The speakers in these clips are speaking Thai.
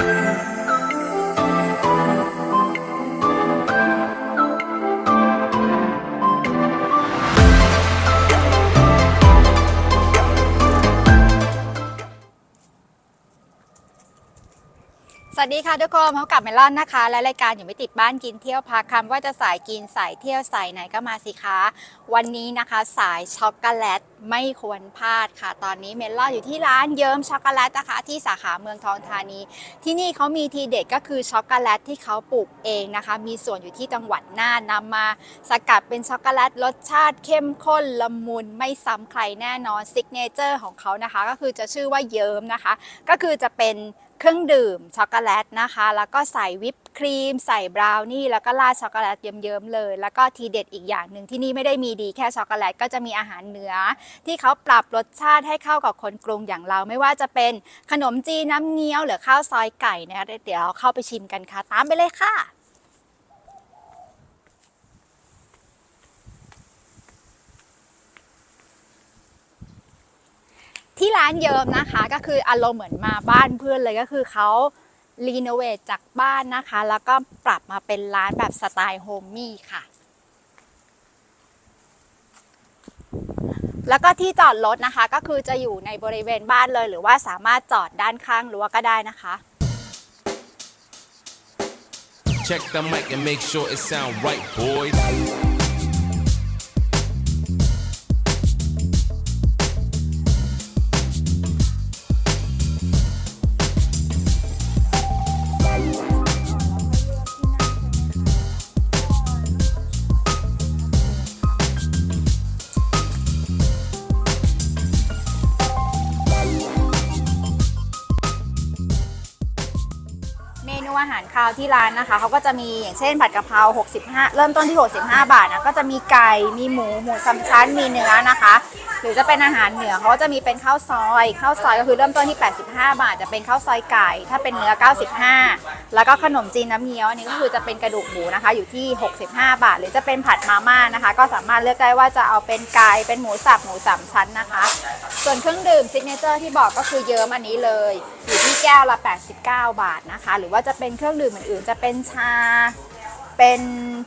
Thank you. ดีค่ะทุกคนพบกับเมลอนนะคะ และรายการอยู่ไม่ติดบ้านกินเที่ยวพาคำว่าจะสายกินสายเที่ยวสายไหนก็มาสิคะ วันนี้นะคะ สายช็อกโกแลตไม่ควรพลาดค่ะ ตอนนี้เมลอนอยู่ที่ร้านเยิ้มช็อกโกแลตนะคะ ที่สาขาเมืองทองธานี ที่นี่เขามีทีเด็ดก็คือช็อกโกแลตที่เขาปลูกเองนะคะ มีส่วนอยู่ที่จังหวัดน่านนำมาสกัดเป็นช็อกโกแลตรสชาติเข้มข้นละมุนไม่ซ้ำใครแน่นอนซิกเนเจอร์ของเขานะคะ ก็คือจะชื่อว่าเยิ้มนะคะ ก็คือจะเป็น เครื่องดื่มช็อกโกแลตนะคะ แล้วก็ใส่วิปครีม ใส่บราวนี่ แล้วก็ราดช็อกโกแลตเยิ้มๆเลย แล้วก็ทีเด็ดอีกอย่างหนึ่งที่นี่ไม่ได้มีดีแค่ช็อกโกแลตก็จะมีอาหารเหนือ ที่เขาปรับรสชาติให้เข้ากับคนกรุงอย่างเราไม่ว่าจะเป็นขนมจีนน้ำเงี้ยวหรือข้าวซอยไก่นะคะเดี๋ยวเราเข้าไปชิมกันค่ะ ตามไปเลยค่ะ ที่ร้านเยิมนะคะ ก็คืออารมณ์เหมือนมาบ้านเพื่อนเลยก็คือเขารีโนเวทจากบ้านนะคะ แล้วก็ปรับมาเป็นร้านแบบสไตล์โฮมมี่ค่ะ แล้วก็ที่จอดรถนะคะ ก็คือจะอยู่ในบริเวณบ้านเลย หรือว่าสามารถจอดด้านข้างรั้วก็ได้นะคะ Check the mic and make sure it sound right, boys. ราวที่ร้านนะคะเขาก็จะมีอย่างเช่นผัดกะเพรา65 เริ่มต้นที่ 65 บาทนะก็จะมีไก่มีหมูหมูสามชั้นมีเนื้อนะคะ หรือจะเป็นอาหารเหนือเขาก็จะมีเป็นข้าวซอยข้าวซอยก็คือเริ่มต้นที่ 85 บาท จะเป็นข้าวซอยไก่ ถ้าเป็นเนื้อ 95 แล้วก็ขนมจีนน้ำเงี้ยวอันนี้ก็คือจะเป็นกระดูกหมูนะคะ อยู่ที่ 65 บาท หรือจะเป็นผัดมาม่านะคะ ก็สามารถเลือกได้ว่าจะเอาเป็นไก่เป็นหมูสับหมูสามชั้นนะคะ ส่วนเครื่องดื่มซิกเนเจอร์ที่บอกก็คือเยิ้มอันนี้เลย อยู่ที่แก้วละ 89 บาทนะคะ หรือว่าจะเป็นเครื่องดื่มอื่นๆ จะเป็นชา เป็น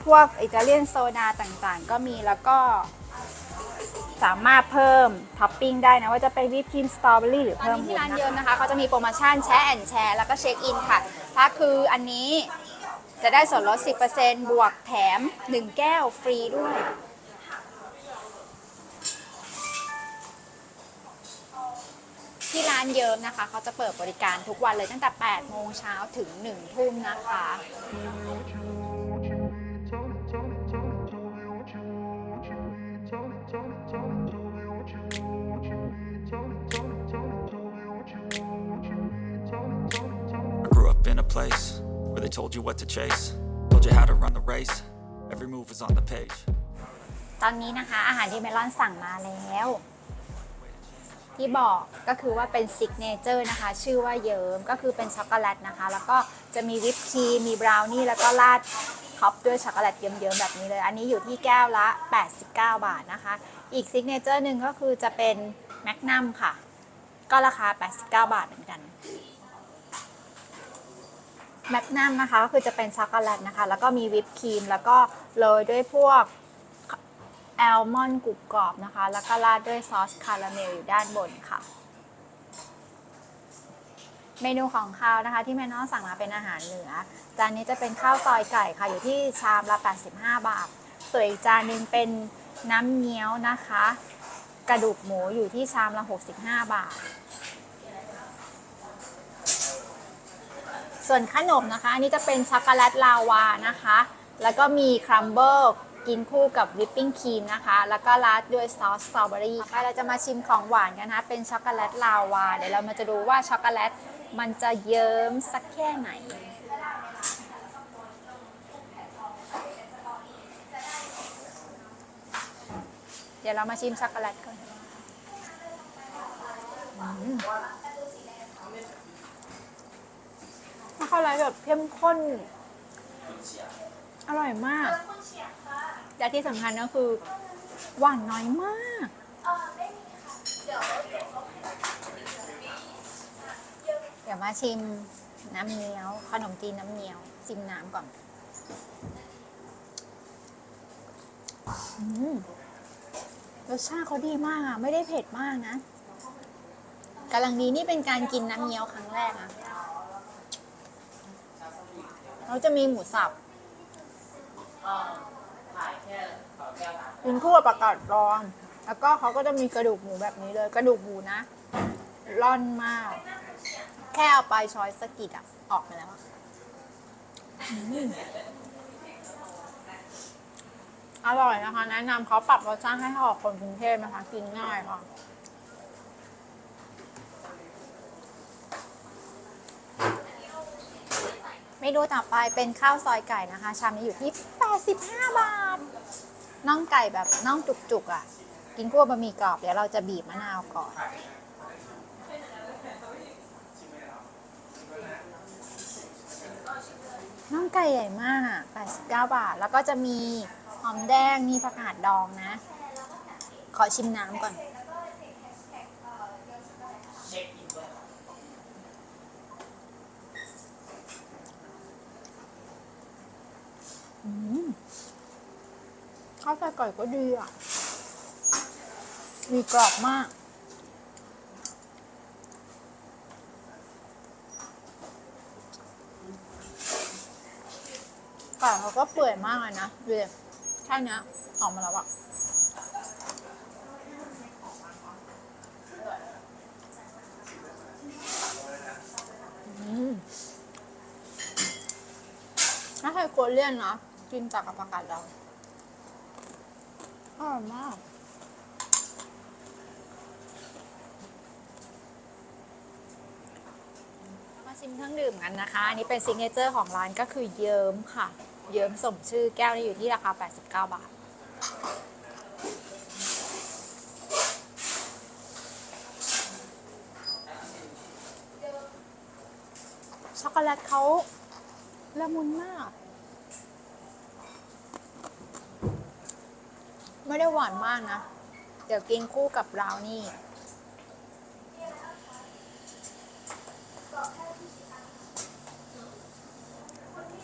พวกอิตาเลียนโซดาต่างๆ ก็มีแล้วก็สามารถเพิ่มท็อปปิ้งได้นะ ว่าจะเป็นวิปครีมสตรอเบอรี่หรือเพิ่มที่ร้านเยิมนะคะเขาจะมีโปรโมชั่นแชร์แอนแชร์แล้วก็เช็คอินค่ะ ถ้าคืออันนี้จะได้ส่วนลด 10%บวกแถม 1 แก้วฟรีด้วย ที่ร้านเยิมนะคะ เขาจะเปิดบริการทุกวันเลยตั้งแต่ 8 โมงเช้าถึง 1 ทุ่มนะคะ I grew up in a place where they told you what to chase, told you how to run the race. Every move was on the page. ตอนนี้นะคะ อาหารที่เมลอนสั่งมาแล้ว ที่บอกก็คือว่าเป็นซิกเนเจอร์นะคะ ชื่อว่าเยิ้มก็คือเป็นช็อกโกแลตนะคะ แล้วก็จะมีวิปครีมมีบราวนี่แล้วก็ราดท็อปด้วยช็อกโกแลตเยิ้มๆแบบนี้เลย อันนี้อยู่ที่แก้วละ 89 บาทนะคะ อีกซิกเนเจอร์หนึ่งก็คือจะเป็นแมกนัมค่ะ ก็ราคา 89 บาทเหมือนกันแมกนัมนะคะก็คือจะเป็นช็อกโกแลตนะคะ แล้วก็มีวิปครีมแล้วก็โรยด้วยพวก แอลมอนกรุบกรอบนะคะ แล้วก็ราดด้วยซอสคาราเมลอยู่ด้านบนค่ะ เมนูของข้าวนะคะ ที่แม่น้องสั่งมาเป็นอาหารเหนือ จานนี้จะเป็นข้าวซอยไก่ค่ะ อยู่ที่ชามละ 85 บาท ส่วนอีกจานหนึ่งเป็นน้ำเงี้ยวนะคะ กระดูกหมูอยู่ที่ชามละ 65 บาท ส่วนขนมนะคะ อันนี้จะเป็นช็อกโกแลตลาวานะคะ แล้วก็มีครัมเบิล กินคู่กับวิปปิ้งครีมนะคะ แล้วก็ราดด้วยซอสสตรอเบอรี่ค่ะเราจะมาชิมของหวานกันนะ เป็นช็อกโกแลตลาวา เดี๋ยวเรามาจะดูว่าช็อกโกแลตมันจะเยิ้มสักแค่ไหนเดี๋ยวเรามาชิมช็อกโกแลตก่อนอืมช็อกโกแลตแบบเข้มข้น อร่อยมาก และที่สำคัญก็คือหวานน้อยมาก เดี๋ยวมาชิมน้ำเงี้ยวขนมจีนน้ำเงี้ยวชิมน้ำก่อนอืมรสชาติเขาดีมากอะ ไม่ได้เผ็ดมากนะกำลังดีนี่เป็นการกินน้ำเงี้ยวครั้งแรกอะเขาจะมีหมูสับ กินคู่กับประกาศรอง แล้วก็เขาก็จะมีกระดูกหมูแบบนี้เลย กระดูกหมูนะ ร่อนมาก แค่เอาปลายช้อยสะกิดอะออกไปแล้วอร่อยนะคะ แนะนำเขาปรับรสชาติให้เหมาะกับคนกรุงเทพนะคะ กินง่ายค่ะเมนูต่อไปเป็นข้าวซอยไก่นะคะ ชามนี้อยู่ที่ 85 บาท น่องไก่แบบน่องจุกๆอะ กินคู่กับบะหมี่กรอบเดี๋ยวเราจะบีบมะนาวก่อน น่องไก่ใหญ่มากอะ 89 บาท แล้วก็จะมีหอมแดง มีผักกาดดองนะ ขอชิมน้ำก่อน ข้าวใส่ไก่ก็ดีอะ มีกรอบมาก ไก่เขาก็เปื่อยมากเลยนะดูดิแค่เนี้ยออกมาแล้วอะอืมถ้าใครโกเลี่ยนนะ กินจากกับผักกาดดอง อร่อยมากมาชิมเครื่องดื่มกันนะคะ อันนี้เป็นซิกเนเจอร์ของร้านก็คือเยิ้มค่ะ เยิ้มสมชื่อแก้วนี้อยู่ที่ราคา 89 บาท ช็อกโกแลตเขาละมุนมาก ไม่ได้หวานมากนะ เดี๋ยวกินคู่กับบราวนี่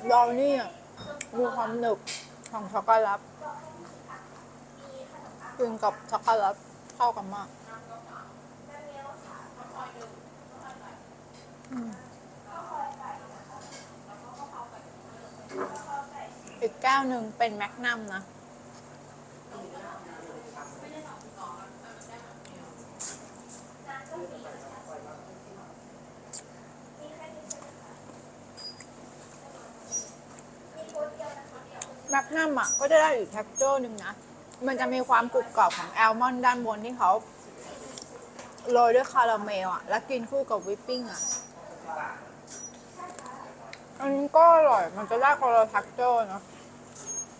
บราวนี่มีความหนึบของช็อกโกแลตกินกับช็อกโกแลตเข้ากันมากอีกแก้วหนึ่งเป็นแมกนัมนะ แมกนัมอะก็จะได้อีกแท็กเจอร์หนึ่งนะ มันจะมีความกรุบกรอบของแอลมอนด์ด้านบนที่เขาโรยด้วยคาราเมลอะ แล้วกินคู่กับวิปปิ้งอะ อันนี้ก็อร่อย มันจะได้คนละแท็กเจอร์นะ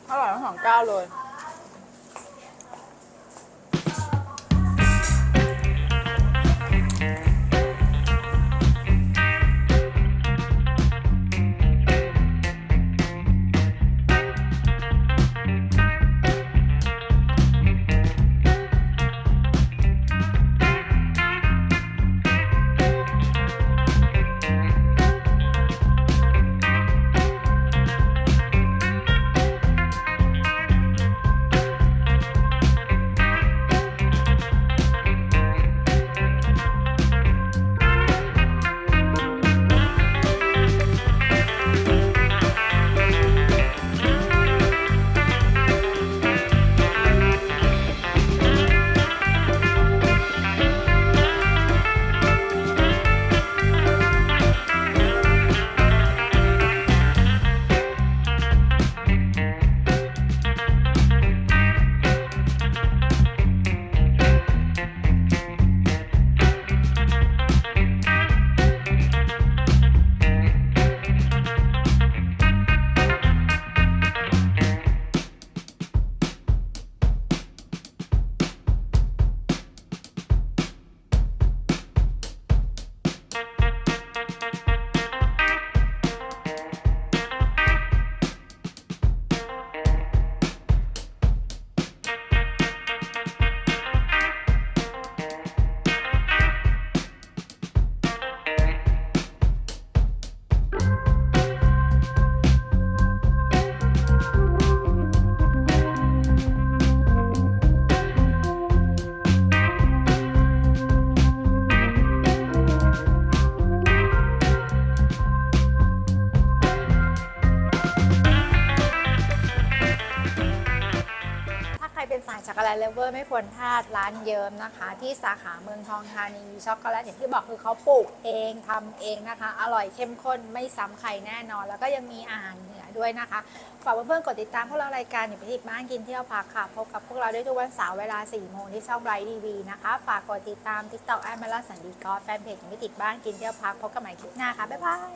อร่อยทั้งสองเจ้าเลย แลตเลเวอร์ไม่ควรพลาดร้านเยิมนะคะ ที่สาขาเมืองทองธานีช็อกโกแลตอย่างที่บอกคือเขาปลูกเองทำเองนะคะ อร่อยเข้มข้นไม่ซ้ำใครแน่นอน แล้วก็ยังมีอาหารเหนือด้วยนะคะฝากเพื่อนๆกดติดตามพวกเรารายการอยู่ที่บ้านกินเที่ยวพักค่ะ พบกับพวกเราได้ทุกวันเสาร์เวลา 4 โมงที่ช่องไบรท์ทีวีนะคะ ฝากกดติดตาม TikTok แอดมาลสันดีกอแฟนเพจอยู่ที่ติดบ้านกินเที่ยวพักพบกันใหม่คลิปหน้าค่ะบ๊ายบาย